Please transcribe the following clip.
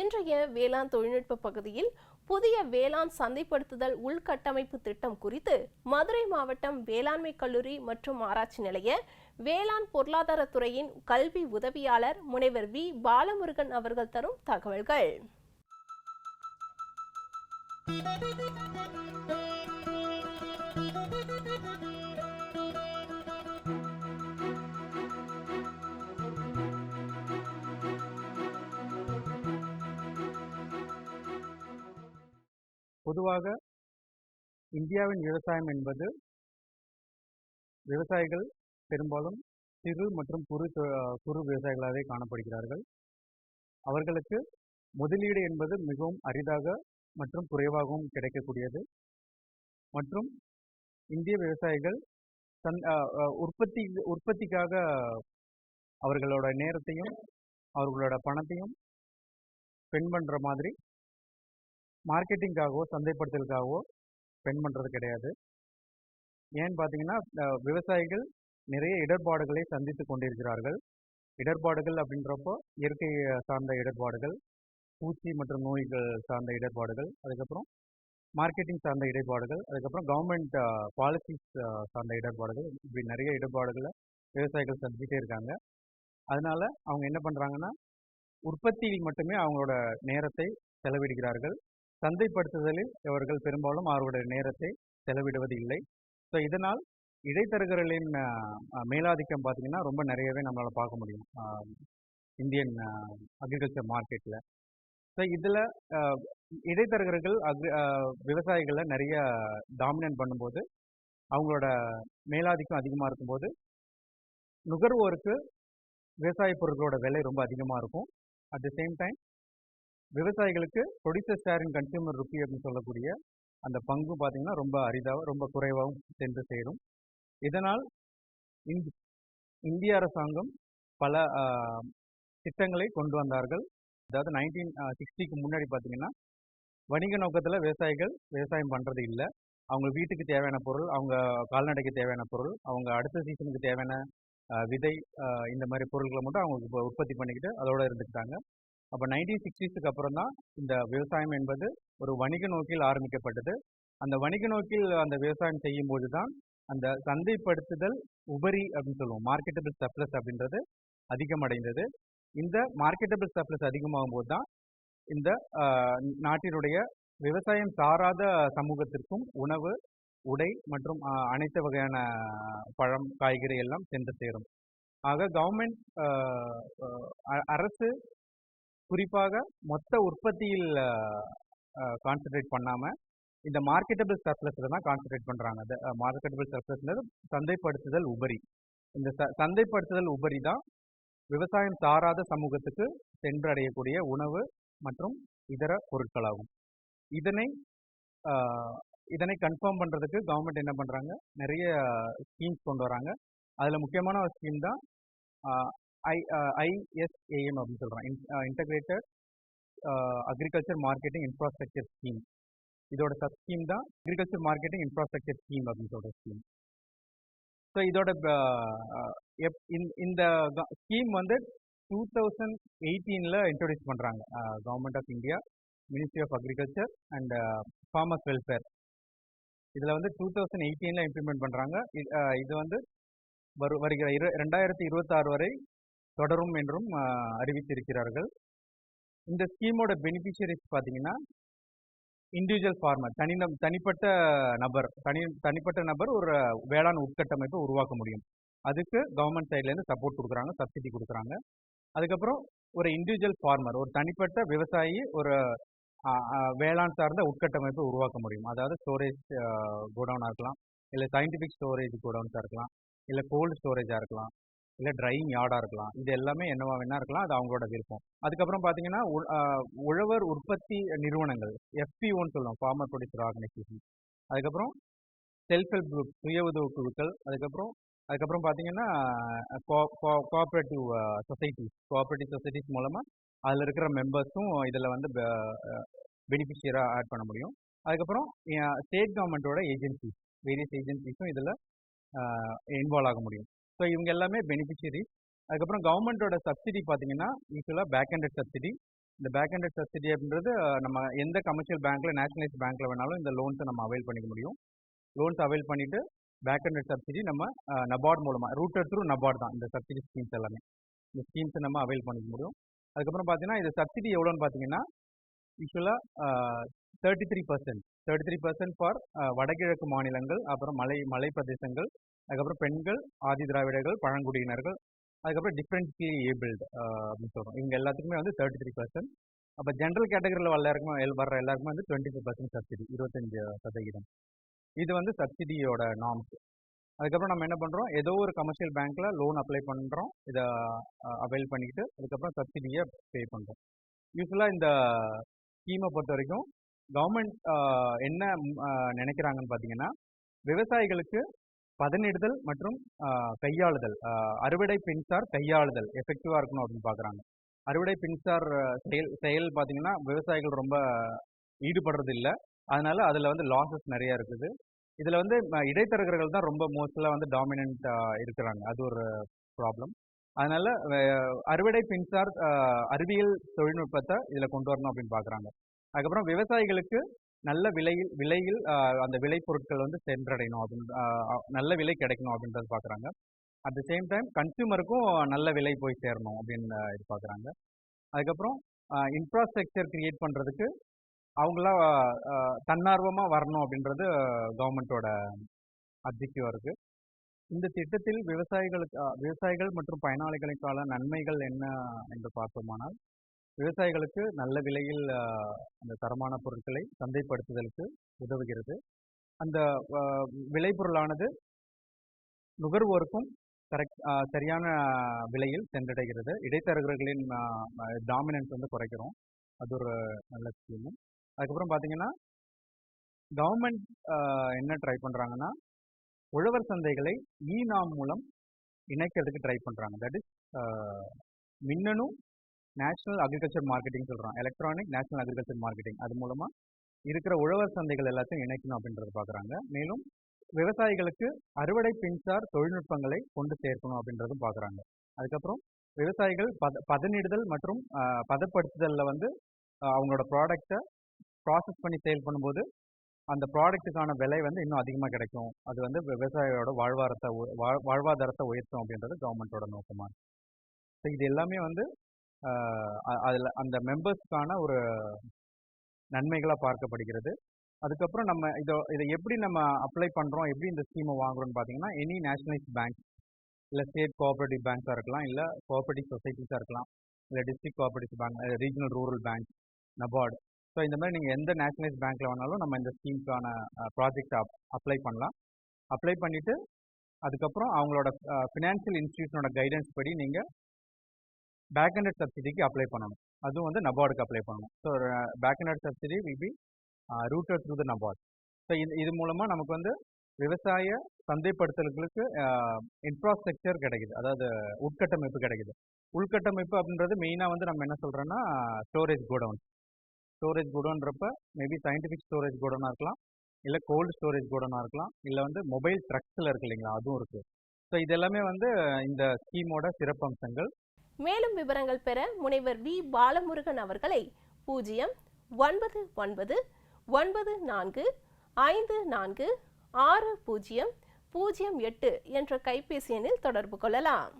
இன்றைய வேளாண் தொழில்நுட்ப பகுதியில் புதிய வேளாண் சந்தைப்படுத்துதல் உள்கட்டமைப்பு திட்டம் குறித்து மதுரை மாவட்டம் வேளாண்மை கல்லூரி மற்றும் ஆராய்ச்சி நிலைய வேளாண் பொருளாதாரத்துறையின் கல்வி உதவியாளர் முனைவர் வி. பாலமுருகன் அவர்கள் தரும் தகவல்கள். பொதுவாக இந்தியாவின் விவசாயம் என்பது விவசாயிகள் பெரும்பாலும் சிறு மற்றும் குறு குறு விவசாயிகளாகவே காணப்படுகிறார்கள். அவர்களுக்கு முதலீடு என்பது மிகவும் அரிதாக மற்றும் குறைவாகவும் கிடைக்கக்கூடியது. மற்றும் இந்திய விவசாயிகள் தன் உற்பத்தி உற்பத்திக்காக அவர்களோட நேரத்தையும் அவர்களோட பணத்தையும் ஸ்பெண்ட் பண்ணுற மாதிரி மார்க்கெட்டிங்காகவோ சந்தைப்படுத்தலுக்காகவோ ஸ்பெண்ட் பண்ணுறது கிடையாது. ஏன்னு பார்த்தீங்கன்னா விவசாயிகள் நிறைய இடர்பாடுகளை சந்தித்து கொண்டிருக்கிறார்கள். இடர்பாடுகள் அப்படின்றப்போ இயற்கை சார்ந்த இடர்பாடுகள் பூச்சி மற்றும் நோய்கள் சார்ந்த இடர்பாடுகள் அதுக்கப்புறம் மார்க்கெட்டிங் சார்ந்த இடர்பாடுகள் அதுக்கப்புறம் கவர்மெண்ட் பாலிசிஸ் சார்ந்த இடர்பாடுகள் இப்படி நிறைய இடர்பாடுகளை விவசாயிகள் சந்திச்சிட்டே இருக்காங்க. அதனால் அவங்க என்ன பண்ணுறாங்கன்னா உற்பத்தியில் மட்டுமே அவங்களோட நேரத்தை செலவிடுகிறார்கள். சந்தைப்படுத்துதலில் இவர்கள் பெரும்பாலும் அவருடைய நேரத்தை செலவிடுவது இல்லை ஸோ இதனால் இடைத்தரகர்களின் மேலாதிக்கம் பார்த்தீங்கன்னா ரொம்ப நிறையவே நம்மளால் பார்க்க முடியும். இந்தியன் அக்ரிகல்ச்சர் மார்க்கெட்டில் ஸோ இதில் இடைத்தரகர்கள் அக்ரி விவசாயிகளை நிறைய டாமினேட் பண்ணும்போது அவங்களோட மேலாதிக்கம் அதிகமாக இருக்கும்போது நுகர்வோருக்கு விவசாய பொருட்களோட விலை ரொம்ப அதிகமாக இருக்கும். அட் த சேம் டைம் விவசாயிகளுக்கு producer share in consumer rupee அப்படின்னு சொல்லக்கூடிய அந்த பங்கு பார்த்தீங்கன்னா ரொம்ப அரிதாக ரொம்ப குறைவாகவும் சென்று சேரும். இதனால் இந்திய அரசாங்கம் பல திட்டங்களை கொண்டு வந்தார்கள். அதாவது நைன்டீன் சிக்ஸ்டிக்கு முன்னாடி பார்த்தீங்கன்னா வணிக நோக்கத்தில் விவசாயிகள் விவசாயம் பண்ணுறது இல்லை. அவங்க வீட்டுக்கு தேவையான பொருள் அவங்க கால்நடைக்கு தேவையான பொருள் அவங்க அடுத்த சீசனுக்கு தேவையான விதை இந்த மாதிரி பொருட்களை மட்டும் அவங்க உற்பத்தி பண்ணிக்கிட்டு அதோட இருந்துக்கிட்டாங்க. அப்போ நைன்டீன் சிக்ஸ்டீஸுக்கு அப்புறம் தான் இந்த விவசாயம் என்பது ஒரு வணிக நோக்கில் ஆரம்பிக்கப்பட்டது. அந்த வணிக நோக்கில் அந்த விவசாயம் செய்யும்போது தான் அந்த சந்தைப்படுத்துதல் உபரி அப்படின்னு சொல்லுவோம். மார்க்கெட்டபிள் சப்ளஸ் அப்படின்றது அதிகமடைந்தது. இந்த மார்க்கெட்டபிள் சப்ளஸ் அதிகமாகும் போது தான் இந்த நாட்டினுடைய விவசாயம் சாராத சமூகத்திற்கும் உணவு உடை மற்றும் அனைத்து வகையான பழம் காய்கறி எல்லாம் சென்று சேரும். ஆக கவர்மெண்ட் அரசு குறிப்பாக மொத்த உற்பத்தியில் கான்சென்ட்ரேட் பண்ணாமல் இந்த மார்க்கெட்டபிள் சர்ப்ளஸில் தான் கான்சென்ட்ரேட் பண்ணுறாங்க மார்க்கெட்டபிள் சர்ப்ளஸ்ன்றது சந்தைப்படுத்துதல் உபரி. இந்த ச சந்தைப்படுத்துதல் உபரி தான் விவசாயம் சாராத சமூகத்துக்கு சென்றடையக்கூடிய உணவு மற்றும் இதர பொருட்களாகும். இதனை இதனை கன்ஃபார்ம் பண்ணுறதுக்கு கவர்மெண்ட் என்ன பண்ணுறாங்க நிறைய ஸ்கீம்ஸ் கொண்டு வராங்க. அதில் முக்கியமான ஒரு ஸ்கீம் தான் ஐ ஐஎஸ்ஏஎம் uh, அப்படின்னு சொல்கிறோம் integrated agriculture marketing infrastructure scheme இதோட சப் ஸ்கீம் தான் அக்ரிகல்ச்சர் மார்க்கெட்டிங் இன்ஃப்ராஸ்ட்ரக்சர் ஸ்கீம் அப்படின்னு சொல்கிற ஸ்கீம் ஸோ இதோட uh, uh, எப் இந்த- இந்த ஸ்கீம் வந்து டூ தௌசண்ட் எயிட்டீனில் இன்ட்ரடியூஸ் பண்ணுறாங்க government of India ministry of agriculture and farmers welfare இதில் வந்து டூ தௌசண்ட் எயிட்டீனில் இம்ப்ளிமெண்ட் பண்ணுறாங்க இது வந்து வரு வருகிற இரு ரெண்டாயிரத்தி இருபத்தாறு வரை தொடரும் என்றும் அறிவித்திருக்கிறார்கள். இந்த ஸ்கீமோட பெனிஃபிஷரிஸ் பார்த்தீங்கன்னா இண்டிவிஜுவல் ஃபார்மர் தனி தனிப்பட்ட நபர் தனி தனிப்பட்ட நபர் ஒரு வேளாண் உட்கட்டமைப்பை உருவாக்க முடியும். அதுக்கு கவர்மெண்ட் சைட்லேருந்து சப்போர்ட் கொடுக்குறாங்க சப்சிடி கொடுக்குறாங்க. அதுக்கப்புறம் ஒரு இண்டிவிஜுவல் ஃபார்மர் ஒரு தனிப்பட்ட விவசாயி ஒரு வேளாண் சார்ந்த உட்கட்டமைப்பை உருவாக்க முடியும். அதாவது ஸ்டோரேஜ் கோடவுனாக இருக்கலாம் இல்லை சயின்டிஃபிக் ஸ்டோரேஜ் கோடவுன்ஸாக இருக்கலாம் இல்லை கோல்டு ஸ்டோரேஜாக இருக்கலாம். இல்லை ட்ரையிங் யார்டாக இருக்கலாம். இது எல்லாமே என்னவா வேணா இருக்கலாம். அது அவங்களோட விருப்பம். அதுக்கப்புறம் பார்த்தீங்கன்னா உ- உழவர் உற்பத்தி நிறுவனங்கள் எஃபிஓன்னு சொல்லுவோம் ஃபார்மர் ப்ரொடியூசர் ஆர்கனைசேஷன் அதுக்கப்புறம் செல்ஃப் ஹெல்ப் குரூப் சுய உதவு குழுக்கள். அதுக்கப்புறம் அதுக்கப்புறம் பார்த்தீங்கன்னா கோஆப்ரேட்டிவ் சொசைட்டிஸ் கோஆப்ரேட்டிவ் சொசைட்டிஸ் மூலமாக அதில் இருக்கிற மெம்பர்ஸும் இதில் வந்து பெனிஃபிஷியராக ஆட் பண்ண முடியும். அதுக்கப்புறம் ஸ்டேட் கவர்மெண்ட்டோட ஏஜென்சிஸ் வேரியஸ் ஏஜென்சிஸும் இதில் இன்வால்வ் ஆக முடியும். ஸோ இவங்க எல்லாமே பெனிஃபிஷியரிஸ் அதுக்கப்புறம் கவர்மெண்ட்டோட சப்சிடி பார்த்தீங்கன்னா யூஸ்வலாக பேக் ஹண்டட் சப்சிடி இந்த பேக் ஹண்டட் சப்சிடி அப்படின்றது நம்ம எந்த கமர்ஷியல் பேங்க்கில் நேஷனலைஸ் பேங்க்கில் வேணாலும் இந்த லோன்ஸை நம்ம அவைல் பண்ணிக்க முடியும். லோன்ஸ் அவைல் பண்ணிவிட்டு பேக் ஹண்ட்ரட் சப்சிடி நம்ம நபார்ட் மூலமாக ரூட்டர் த்ரூ நபார்ட் தான் இந்த சப்சிடி ஸ்கீம்ஸ் எல்லாமே. இந்த ஸ்கீம்ஸை நம்ம அவைல் பண்ணிக்க முடியும். அதுக்கப்புறம் பார்த்தீங்கன்னா இது சப்சிடி எவ்வளோன்னு பார்த்தீங்கன்னா யூஸ்வலாக thirty three percent thirty three percent for வடகிழக்கு மாநிலங்கள் அப்புறம் மலை மலை பிரதேசங்கள் அதுக்கப்புறம் பெண்கள் ஆதி திராவிடர்கள் பழங்குடியினர்கள் அதுக்கப்புறம் டிஃப்ரெண்ட்லி ஏபிள்டு அப்படின்னு சொல்கிறோம் இவங்க எல்லாத்துக்குமே வந்து தேர்ட்டி த்ரீ பர்சன்ட் அப்போ ஜென்ரல் கேட்டகரியில் வர எல்லாருக்குமே எல் வர்ற எல்லாருக்குமே வந்து டுவெண்ட்டி ஃபைவ் பர்சன்ட் சப்சிடி இருபத்தஞ்சு சதவீதம். இது வந்து சப்சிடியோட நார்ம்ஸ் அதுக்கப்புறம் நம்ம என்ன பண்ணுறோம் ஏதோ ஒரு கமர்ஷியல் பேங்க்கில் லோன் அப்ளை பண்ணுறோம் இதை அவைல் பண்ணிக்கிட்டு அதுக்கப்புறம் சப்சிடியை பே பண்ணுறோம் யூஸ்வலாக இந்த ஸ்கீமை பொறுத்த வரைக்கும் கவர்மெண்ட் என்ன நினைக்கிறாங்கன்னு பார்த்தீங்கன்னா விவசாயிகளுக்கு பதனிடுதல் மற்றும் கையாளுதல் அறுவடை பின்சார் கையாளுதல் எஃபெக்டிவாக இருக்கணும் அப்படின்னு பார்க்குறாங்க. அறுவடை பின்சார் செயல் செயல் பார்த்தீங்கன்னா விவசாயிகள் ரொம்ப ஈடுபடுறது இல்லை அதனால அதில் வந்து லாசஸ் நிறையா இருக்குது. இதில் வந்து இடைத்தரகர்கள் தான் ரொம்ப மோஸ்ட்லாம் வந்து டாமினன்ட் இருக்கிறாங்க. அது ஒரு ப்ராப்ளம் அதனால அறுவடை பின்சார் அறிவியல் தொழில்நுட்பத்தை இதில் கொண்டு வரணும் அப்படின்னு பார்க்குறாங்க அதுக்கப்புறம் விவசாயிகளுக்கு நல்ல விலையில் விலையில் அந்த அந்த விளைபொருட்கள் வந்து சென்றடையணும் அப்படின்னு நல்ல விலை கிடைக்கணும் அப்படின்றத பார்க்குறாங்க அட் த சேம் டைம் கன்சியூமருக்கும் நல்ல விலை போய் சேரணும் அப்படின்னு இது பார்க்குறாங்க அதுக்கப்புறம் இன்ஃப்ராஸ்ட்ரக்சர் கிரியேட் பண்ணுறதுக்கு அவங்களா தன்னார்வமாக வரணும் அப்படின்றது கவர்மெண்ட்டோட அப்ஜெக்டிவாக இருக்குது இந்த திட்டத்தில் விவசாயிகளுக்கு விவசாயிகள் மற்றும் பயனாளிகளுக்கான நன்மைகள் என்ன என்று பார்த்தோமானால் விவசாயிகளுக்கு நல்ல விலையில் அந்த தரமான பொருட்களை சந்தைப்படுத்துதலுக்கு உதவுகிறது. அந்த விளைபொருளானது நுகர்வோருக்கும் கரெக்ட் சரியான விலையில் சென்றடைகிறது. இடைத்தரகர்களின் டாமினன்ஸ் வந்து குறைக்கிறோம் அது ஒரு நல்ல ஸ்கீமு அதுக்கப்புறம் பார்த்தீங்கன்னா கவர்மெண்ட் என்ன ட்ரை பண்ணுறாங்கன்னா உழவர் சந்தைகளை இ நாம் மூலம் இணைக்கிறதுக்கு ட்ரை பண்ணுறாங்க தட் இஸ் மின்னணு நேஷனல் அக்ரிகல்ச்சர் மார்க்கெட்டிங் சொல்கிறோம் எலக்ட்ரானிக் நேஷனல் அக்ரிகல்ச்சர் மார்க்கெட்டிங் அது மூலமாக இருக்கிற உழவர் சந்தைகள் எல்லாத்தையும் இணைக்கணும் அப்படின்றத பார்க்குறாங்க மேலும் விவசாயிகளுக்கு அறுவடை பின்சார் தொழில்நுட்பங்களை கொண்டு சேர்க்கணும் அப்படின்றதும் பார்க்குறாங்க அதுக்கப்புறம் விவசாயிகள் பத பதனிடுதல் மற்றும் பதப்படுத்துதலில் வந்து அவங்களோட ப்ராடக்டை ப்ராசஸ் பண்ணி சேல் பண்ணும்போது அந்த ப்ராடக்ட்டுக்கான விலை வந்து இன்னும் அதிகமாக கிடைக்கும். அது வந்து விவசாயியோட வாழ்வாரத்தை உ- வாழ்- வாழ்வாதாரத்தை உயர்த்தும் அப்படின்றது கவர்மெண்ட்டோட நோக்கமாக இருக்கு. ஸோ இது எல்லாமே வந்து அதில் அந்த மெம்பர்ஸ்க்கான ஒரு நன்மைகளாக பார்க்கப்படுகிறது. அதுக்கப்புறம் நம்ம இதை இதை எப்படி நம்ம அப்ளை பண்ணுறோம் எப்படி இந்த ஸ்கீமை வாங்குறோம்னு பார்த்தீங்கன்னா எனி நேஷனலைஸ் பேங்க் இல்லை ஸ்டேட் கோஆபரேட்டிவ் பேங்க்ஸாக இருக்கலாம் இல்லை கோஆபரேட்டிவ் சொசைட்டிஸாக இருக்கலாம் இல்லை district cooperative bank regional rural bank NABARD so இந்த மாதிரி நீங்கள் எந்த நேஷனலைஸ் பேங்க்கில் வேணாலும் நம்ம இந்த ஸ்கீம்க்கான ப்ராஜெக்ட் அப்ளை பண்ணலாம். அப்ளை பண்ணிவிட்டு அதுக்கப்புறம் அவங்களோட ஃபினான்ஷியல் இன்ஸ்டியூஷனோட கைடன்ஸ் படி நீங்கள் பேக் அண்டட் சப்சிடிக்கு அப்ளை பண்ணணும். அதுவும் வந்து நபார்டுக்கு அப்ளை பண்ணணும். So back ended subsidy will be routed through the NABARD so இது இது மூலமாக நமக்கு வந்து விவசாய சந்தைப்படுத்தல்களுக்கு இன்ஃப்ராஸ்ட்ரக்சர் கிடைக்குது. அதாவது உட்கட்டமைப்பு கிடைக்குது. உள்கட்டமைப்பு அப்படின்றது மெயினாக வந்து நம்ம என்ன சொல்கிறோன்னா ஸ்டோரேஜ் கோடவுன் ஸ்டோரேஜ் கோடவுன்றப்ப மேபி சயின்டிஃபிக் ஸ்டோரேஜ் கோடனாக இருக்கலாம். இல்லை கோல்டு ஸ்டோரேஜ் கோடவுனாக இருக்கலாம். இல்லை வந்து மொபைல் ட்ரக்ஸில் இருக்கு இல்லைங்களா அதுவும் இருக்குது ஸோ இது எல்லாமே வந்து இந்த ஸ்கீமோட சிறப்பம்சங்கள் மேலும் விவரங்கள் பெற முனைவர் வி. பாலமுருகன் அவர்களை பூஜ்ஜியம் ஒன்பது ஒன்பது ஒன்பது நான்கு ஐந்து நான்கு ஆறு பூஜ்ஜியம் பூஜ்ஜியம் எட்டு என்ற கைபேசி எண்ணில் தொடர்பு கொள்ளலாம்.